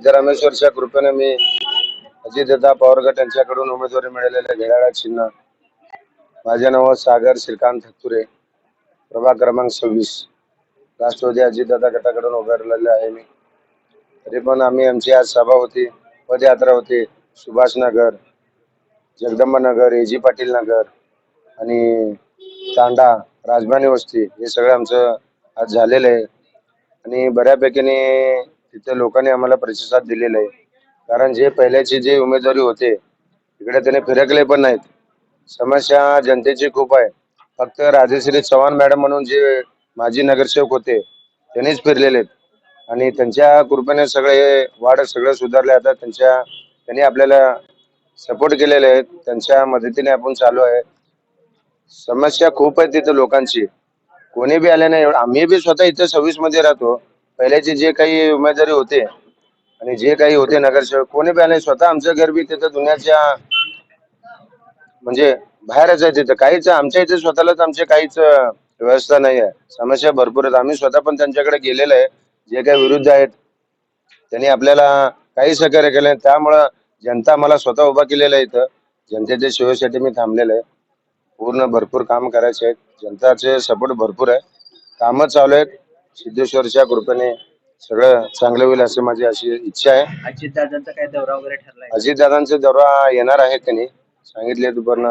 सिद्धरामेश्वरच्या कृपेने मी अजितदादा पवार यांच्याकडून उमेदवारी मिळालेल्या घेराळा चिन्ह माझे नाव सागर श्रीकांत हत्तुरे प्रभाग क्रमांक सव्वीस राष्ट्रवादी अजितदादा गटाकडून उभारलेले आहे मी. तरी पण आम्ही आमची आज सभा होती पदयात्रा होती सुभाष नगर जगदंबा नगर एजी पाटील नगर आणि तांडा राजमानी वस्ती हे सगळं आमचं आज झालेलं आहे. आणि बऱ्यापैकीने तिथे लोकांनी आम्हाला प्रतिसाद दिलेला आहे. कारण जे पहिल्याचे जे उमेदवारी होते तिकडे त्याने फिरकले पण नाहीत. समस्या जनतेची खूप आहे. फक्त राजेश्री चव्हाण मॅडम म्हणून जे माजी नगरसेवक होते त्यांनीच फिरलेले आहेत आणि त्यांच्या कृपेने सगळे हे वाढ सगळं सुधारले. आता त्यांच्या त्यांनी आपल्याला सपोर्ट केलेले आहेत. त्यांच्या मदतीने आपण चालू आहे. समस्या खूप आहे तिथं लोकांची. कोणी बी आले नाही. आम्ही बी स्वतः इथे सव्वीसमध्ये राहतो. पहिल्याचे जे काही उमेदवारी होते आणि जे काही होते नगरसेवक कोणी पण नाही. स्वतः आमचं घर बी तिथं दुनियाच्या म्हणजे बाहेरच आहे तिथं. काहीच आमच्या इथे स्वतःलाच आमचे काहीच व्यवस्था नाही आहे समस्या भरपूर आहेत. आम्ही स्वतः पण त्यांच्याकडे गेलेलो आहे. जे काही विरुद्ध आहेत त्यांनी आपल्याला काही सहकार्य केलं त्यामुळं जनता मला स्वतः उभा केलेला आहे इथं. जनतेच्या सेवेसाठी मी थांबलेलो आहे. पूर्ण भरपूर काम करायचे आहेत. जनताचे सपोर्ट भरपूर आहे. कामं चालू आहेत. सिद्धेश्वरच्या कृपेने सगळं चांगलं होईल अशी माझी अशी इच्छा आहे. अजितदादांचा काय दौरा वगैरे ठरलाय? अजितदादांचा दौरा येणार आहे त्यांनी. सांगितले पण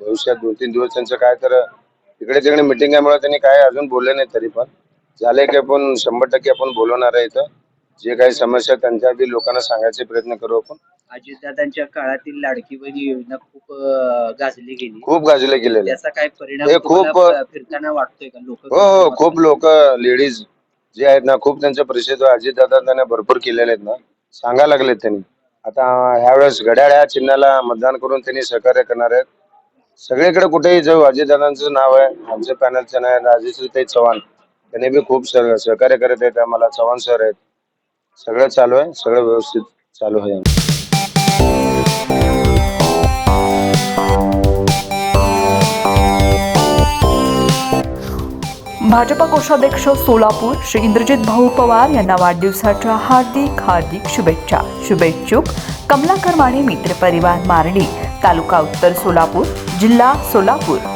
भविष्यात दोन तीन दिवस त्यांचं काय तर तिकडे तिकडे मिटिंग आहे त्यांनी काय अजून बोलले नाही तरी पण. झाले की आपण शंभर टक्के आपण बोलवणार आहे इथं. जे काही समस्या त्यांच्या बी लोकांना सांगायचे प्रयत्न करू आपण. अजितदादांच्या काळातील लाडकी बहीण योजना खूप अं, गाजली गेली. खूप गाजले गेलेले. त्याचा काय परिणाम हे खूप- तुम्हाला फिरताना वाटतोय का? लोक हो हो खूप लोक लेडीज जे आहेत ना खूप त्यांचे परिषद त्यांना भरपूर केलेले आहेत ना. सांगा लागलेत त्यांनी. आता ह्यावेळेस घड्याळ ह्या चिन्हाला मतदान करून त्यांनी सहकार्य करणार आहेत. सगळीकडे कुठेही जाऊ अजितदादांचं नाव आहे. आमच्या पॅनलचं नाव आहे राजेश्रीताई चव्हाण. त्यांनी बी खूप सह- सहकार्य करत आहेत. आम्हाला चव्हाण सर आहेत. सगळं चालू आहे. सगळं व्यवस्थित चालू आहे. भाजपा कोषाध्यक्ष सोलापूर श्री इंद्रजित भाऊ पवार यांना वाढदिवसाच्या हार्दिक हार्दिक शुभेच्छा. शुभेच्छुक कमलाकर माने मित्र परिवार मारणी तालुका उत्तर सोलापूर जिल्हा सोलापूर.